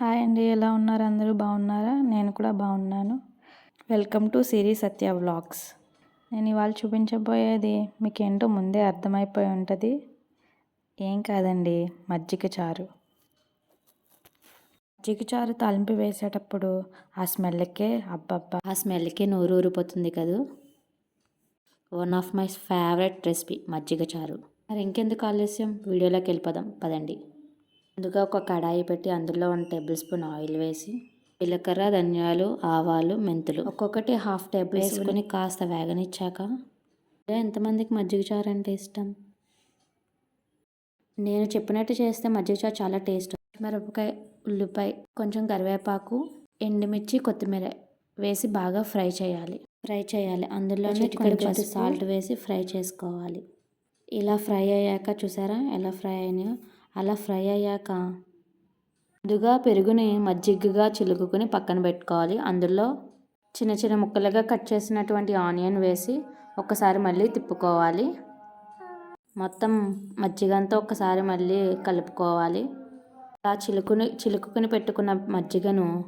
Hi అండి ఎలా ఉన్నారు? అందరూ బాగున్నారా? నేను కూడా బాగున్నాను. Welcome to Siri Satya vlogs. నేను ఇవాళ చూపించబోయేది మీకు ఏంటో ముందే అర్థమైపోయి ఉంటుంది. ఏం కాదండి మజ్జిగ చారు. మజ్జిగ చారు తాలింపు వేసేటప్పుడు ఆ స్మెల్కే అబ్బబ్బా. ఆ స్మెల్కే నోరు ఊరిపోతుంది కదూ? One of my favourite recipe మజ్జిగ చారు. మరి ఇంకెందుకు ఆలస్యం? వీడియోలోకి వెళ్ళిపోదాం పదండి. ముందుగా ఒక కడాయి పెట్టి అందులో వన్ టేబుల్ స్పూన్ ఆయిల్ వేసి జీలకర్ర ధనియాలు ఆవాలు మెంతులు ఒక్కొక్కటి హాఫ్ టేబుల్ వేసుకొని కాస్త వేగనిచ్చాక ఎంతమందికి మజ్జిగ చారు అంటే ఇష్టం? నేను చెప్పినట్టు చేస్తే మజ్జిగ చారు చాలా టేస్ట్ మిరపకాయ ఉల్లిపాయ కొంచెం కరివేపాకు ఎండుమిర్చి కొత్తిమీర వేసి బాగా ఫ్రై చేయాలి. ఫ్రై చేయాలి. అందులోనే కొంచెం సాల్ట్ వేసి ఫ్రై చేసుకోవాలి. ఇలా ఫ్రై అయ్యాక చూసారా? ఎలా ఫ్రై అయినాయో? అలా ఫ్రై అయ్యాక ముందుగా పెరుగుని మజ్జిగగా చిలుకుని పక్కన పెట్టుకోవాలి. అందులో చిన్న చిన్న ముక్కలుగా కట్ చేసినటువంటి ఆనియన్ వేసి ఒకసారి మళ్ళీ తిప్పుకోవాలి. మొత్తం మజ్జిగంతా ఒకసారి మళ్ళీ కలుపుకోవాలి. అలా చిలుకుని చిలుకుని పెట్టుకున్న మజ్జిగను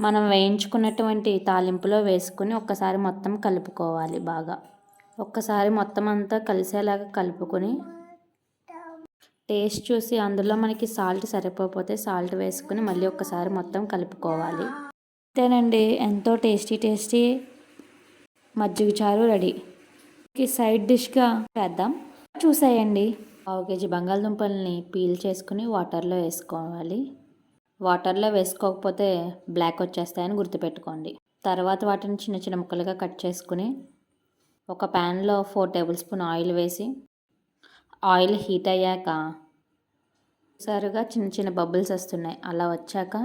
మనం వేయించుకున్నటువంటి తాలింపులో వేసుకుని ఒక్కసారి మొత్తం కలుపుకోవాలి బాగా. ఒక్కసారి మొత్తం అంతా కలిసేలాగా కలుపుకొని టేస్ట్ చూసి అందులో మనకి సాల్ట్ సరిపోతే సాల్ట్ వేసుకుని మళ్ళీ ఒక్కసారి మొత్తం కలుపుకోవాలి. అంతేనండి. ఎంతో టేస్టీ టేస్టీ మజ్జిగ చారు రెడీ. సైడ్ డిష్గా చేద్దాం. చూసేయండి. పావు కేజీ బంగాళదుంపల్ని పీల్ చేసుకుని వాటర్లో వేసుకోవాలి. వాటర్లో వేసుకోకపోతే బ్లాక్ వచ్చేస్తాయని గుర్తుపెట్టుకోండి. తర్వాత వాటిని చిన్న చిన్న ముక్కలుగా కట్ చేసుకుని ఒక ప్యాన్లో ఫోర్ టేబుల్ స్పూన్ ఆయిల్ వేసి ఆయిల్ హీట్ అయ్యాక సరుగా చిన్న చిన్న బబుల్స్ వస్తున్నాయి. అలా వచ్చాక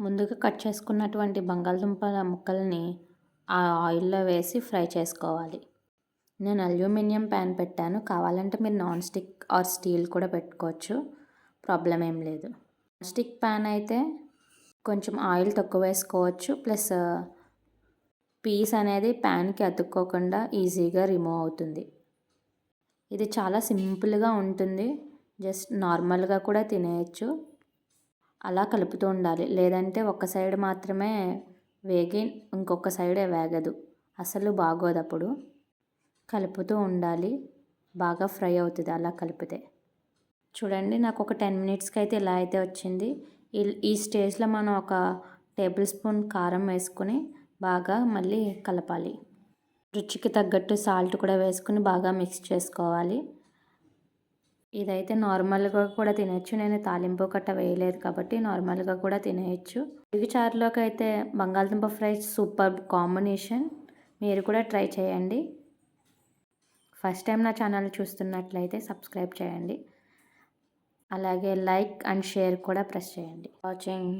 ముందుగా కట్ చేసుకున్నటువంటి బంగాళదుంపల ముక్కల్ని ఆ ఆయిల్లో వేసి ఫ్రై చేసుకోవాలి. నేను అల్యూమినియం ప్యాన్ పెట్టాను. కావాలంటే మీరు నాన్ స్టిక్ ఆర్ స్టీల్ కూడా పెట్టుకోవచ్చు. ప్రాబ్లం ఏం లేదు. నాన్ స్టిక్ ప్యాన్ అయితే కొంచెం ఆయిల్ తక్కువ వేసుకోవచ్చు. ప్లస్ పీస్ అనేది ప్యాన్కి అతుక్కోకుండా ఈజీగా రిమూవ్ అవుతుంది. ఇది చాలా సింపుల్గా ఉంటుంది. జస్ట్ నార్మల్గా కూడా తినేయచ్చు. అలా కలుపుతూ ఉండాలి. లేదంటే ఒక సైడ్ మాత్రమే వేగి ఇంకొక సైడే వేగదు. అసలు బాగోదు అప్పుడు. కలుపుతూ ఉండాలి. బాగా ఫ్రై అవుతుంది అలా కలిపితే. చూడండి నాకు ఒక టెన్ మినిట్స్కి అయితే ఇలా అయితే వచ్చింది. ఈ స్టేజ్లో మనం ఒక టేబుల్ స్పూన్ కారం వేసుకొని బాగా మళ్ళీ కలపాలి. రుచికి తగ్గట్టు సాల్ట్ కూడా వేసుకుని బాగా మిక్స్ చేసుకోవాలి. ఇదైతే నార్మల్గా కూడా తినచ్చు. నేను తాలింపు కట్ట వేయలేదు కాబట్టి నార్మల్గా కూడా తినేయచ్చు. ఇవి చారులోకి అయితే బంగాళదుంప ఫ్రై సూపర్ కాంబినేషన్. మీరు కూడా ట్రై చేయండి. ఫస్ట్ టైం నా ఛానల్ చూస్తున్నట్లయితే సబ్స్క్రైబ్ చేయండి. అలాగే లైక్ అండ్ షేర్ కూడా ప్రెస్ చేయండి. వాచింగ్